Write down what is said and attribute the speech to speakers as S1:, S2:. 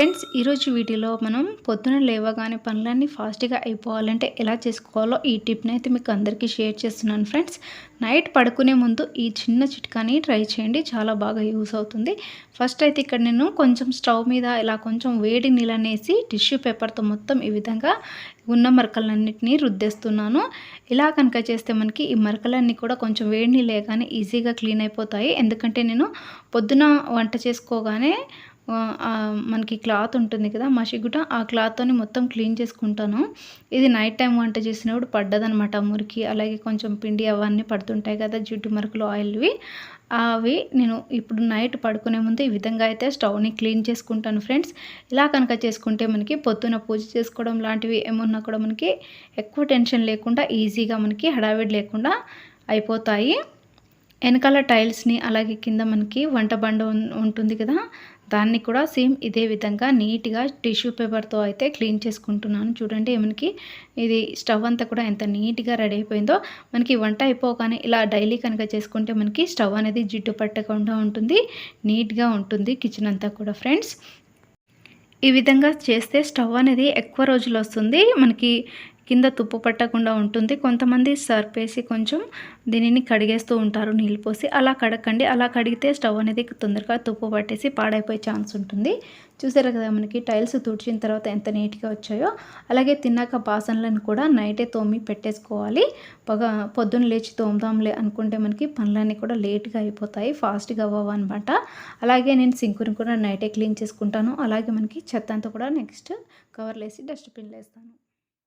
S1: Friends ఈరోజు వీడియోలో మనం పొద్దున లేవగానే పనులన్నీ ఫాస్ట్గా అయిపోవాలంటే ఎలా చేసుకోవాలో ఈ టిప్ని అయితే మీకు అందరికీ షేర్ చేస్తున్నాను ఫ్రెండ్స్. నైట్ పడుకునే ముందు ఈ చిన్న చిట్కాని ట్రై చేయండి చాలా బాగా యూస్ అవుతుంది. ఫస్ట్ అయితే ఇక్కడ నేను కొంచెం స్టవ్ మీద ఇలా కొంచెం వేడి నీళ్ళనేసి టిష్యూ పేపర్తో మొత్తం ఈ విధంగా ఉన్న మరకలన్నింటినీ రుద్దేస్తున్నాను. ఇలా కనుక చేస్తే మనకి ఈ మరకలన్నీ కూడా కొంచెం వేడి నీళ్ళే కానీ ఈజీగా క్లీన్ అయిపోతాయి. ఎందుకంటే నేను పొద్దున వంట చేసుకోగానే మనకి క్లాత్ ఉంటుంది కదా మసిగుట ఆ క్లాత్తోని మొత్తం క్లీన్ చేసుకుంటాను. ఇది నైట్ టైం వంట చేసినప్పుడు పడ్డదనమాట మురికి అలాగే కొంచెం పిండి అవన్నీ పడుతుంటాయి కదా జిడ్డు మరకలు ఆయిల్వి. అవి నేను ఇప్పుడు నైట్ పడుకునే ముందు ఈ విధంగా అయితే స్టవ్ని క్లీన్ చేసుకుంటాను ఫ్రెండ్స్. ఇలా కనుక చేసుకుంటే మనకి పొద్దున పూజ చేసుకోవడం లాంటివి ఏమున్నా కూడా మనకి ఎక్కువ టెన్షన్ లేకుండా ఈజీగా మనకి హడావిడి లేకుండా అయిపోతాయి. వెనకాల టైల్స్ని అలాగే కింద మనకి వంట బండ ఉంటుంది కదా దాన్ని కూడా సేమ్ ఇదే విధంగా నీట్గా టిష్యూ పేపర్తో అయితే క్లీన్ చేసుకుంటున్నాను. చూడండి మనకి ఇది స్టవ్ అంతా కూడా ఎంత నీట్గా రెడీ అయిపోయిందో. మనకి వంట అయిపోగానే ఇలా డైలీ కనుక చేసుకుంటే మనకి స్టవ్ అనేది జిడ్డు పట్టకుండా ఉంటుంది నీట్గా ఉంటుంది కిచెన్ అంతా కూడా ఫ్రెండ్స్. ఈ విధంగా చేస్తే స్టవ్ అనేది ఎక్కువ రోజులు వస్తుంది. మనకి కింద తుప్పు పట్టకుండా ఉంటుంది. కొంతమంది సర్ఫ్ వేసి కొంచెం దీనిని కడిగేస్తూ ఉంటారు నీళ్ళు పోసి. అలా కడకండి. అలా కడిగితే స్టవ్ అనేది తొందరగా తుప్పు పట్టేసి పాడైపోయే ఛాన్స్ ఉంటుంది. చూసారు కదా మనకి టైల్స్ తుడిచిన తర్వాత ఎంత నీట్గా వచ్చాయో. అలాగే తిన్నాక బాసనలను కూడా నైటే తోమి పెట్టేసుకోవాలి. పొగ పొద్దున్న లేచి తోముదాంలే అనుకుంటే మనకి పనులన్నీ కూడా లేట్గా అయిపోతాయి. ఫాస్ట్గా అవ్వవు అనమాట అలాగే నేను సింకుని కూడా నైటే క్లీన్ చేసుకుంటాను. అలాగే మనకి చెత్త అంతా కూడా నెక్స్ట్ కవర్లు వేసి డస్ట్బిన్లో వేస్తాను.